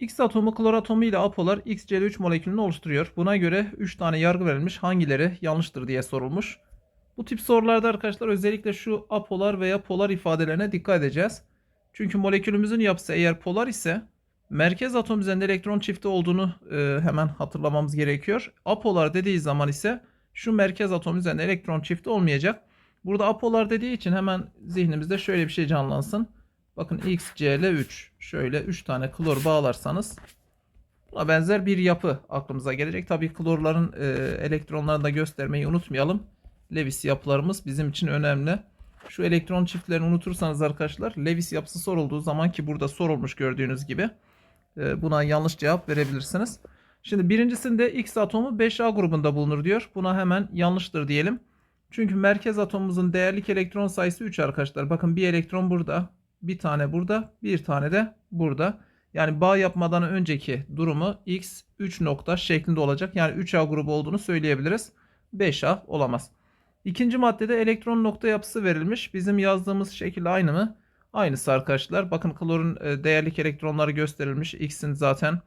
X atomu klor atomu ile apolar XCl3 molekülünü oluşturuyor. Buna göre 3 tane yargı verilmiş. Hangileri yanlıştır diye sorulmuş. Bu tip sorularda arkadaşlar özellikle şu apolar veya polar ifadelerine dikkat edeceğiz. Çünkü molekülümüzün yapısı eğer polar ise merkez atom üzerinde elektron çifti olduğunu e, hemen hatırlamamız gerekiyor. Apolar dediği zaman ise şu merkez atom üzerinde elektron çifti olmayacak. Burada apolar dediği için hemen zihnimizde şöyle bir şey canlansın. Bakın XCl3 şöyle 3 tane klor bağlarsanız buna benzer bir yapı aklımıza gelecek. Tabii klorların e, elektronlarını da göstermeyi unutmayalım. Lewis yapılarımız bizim için önemli. Şu elektron çiftlerini unutursanız arkadaşlar Lewis yapısı sorulduğu zaman ki burada sorulmuş gördüğünüz gibi e, buna yanlış cevap verebilirsiniz. Şimdi birincisinde X atomu 5A grubunda bulunur diyor. Buna hemen yanlıştır diyelim. Çünkü merkez atomumuzun değerlik elektron sayısı 3 arkadaşlar. Bakın bir elektron burada, bir tane burada, bir tane de burada. Yani bağ yapmadan önceki durumu X 3 nokta şeklinde olacak. Yani 3A grubu olduğunu söyleyebiliriz. 5A olamaz. İkinci maddede elektron nokta yapısı verilmiş. Bizim yazdığımız şekil aynı mı? Aynısı arkadaşlar. Bakın klorun e, değerlik elektronları gösterilmiş. X'in zaten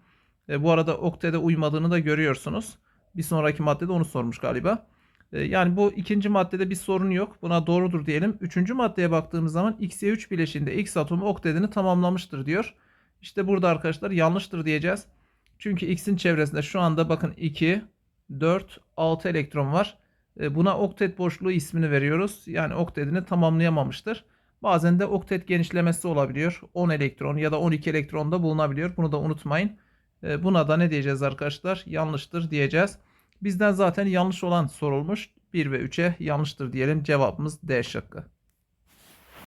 e, bu arada oktede uymadığını da görüyorsunuz. Bir sonraki maddede onu sormuş galiba. E, Yani bu ikinci maddede bir sorun yok. Buna doğrudur diyelim. Üçüncü maddeye baktığımız zaman XY3 bileşiğinde X atomu oktedini tamamlamıştır diyor. İşte burada arkadaşlar yanlıştır diyeceğiz. Çünkü X'in çevresinde şu anda bakın 2, 4, 6 elektron var. E, Buna oktet boşluğu ismini veriyoruz. Yani oktedini tamamlayamamıştır. Bazen de oktet genişlemesi olabiliyor. 10 elektron ya da 12 elektron da bulunabiliyor. Bunu da unutmayın. E, Buna da ne diyeceğiz arkadaşlar? Yanlıştır diyeceğiz. Bizden zaten yanlış olan sorulmuş. 1 ve 3'e yanlıştır diyelim. Cevabımız D şıkkı.